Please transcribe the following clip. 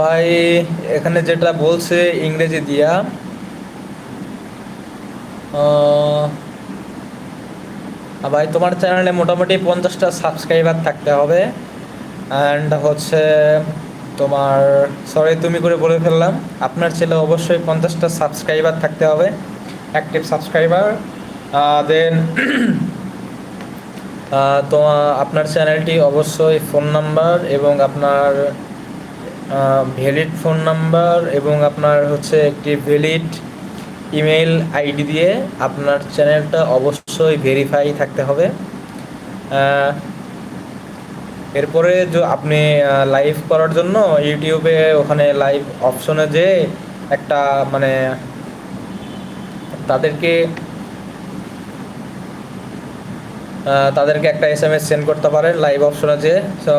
ভাই, এখানে যেটা বলছে ইংরেজি দিয়া ভাই, তোমার চ্যানেলে মোটামুটি পঞ্চাশটা সাবস্ক্রাইবার থাকতে হবে। অ্যান্ড হচ্ছে তোমার সরি তুমি করে বলে ফেললাম, আপনার ছেলে অবশ্যই পঞ্চাশটা সাবস্ক্রাইবার থাকতে হবে অ্যাক্টিভ সাবস্ক্রাইবার দেন তোমার আপনার চ্যানেলটি অবশ্যই ফোন নাম্বার এবং আপনার ভ্যালিড ফোন নাম্বার এবং আপনার হচ্ছে একটি ভ্যালিড ইমেল আইডি দিয়ে আপনার চ্যানেলটা অবশ্যই ভেরিফাই থাকতে হবে। এরপরে যে আপনি লাইভ করার জন্য ইউটিউবে ওখানে লাইভ অপশনে যে একটা মানে তাদেরকে তাদেরকে একটা এস এম এস সেন্ড করতে পারেন লাইভ অপশনে যে তো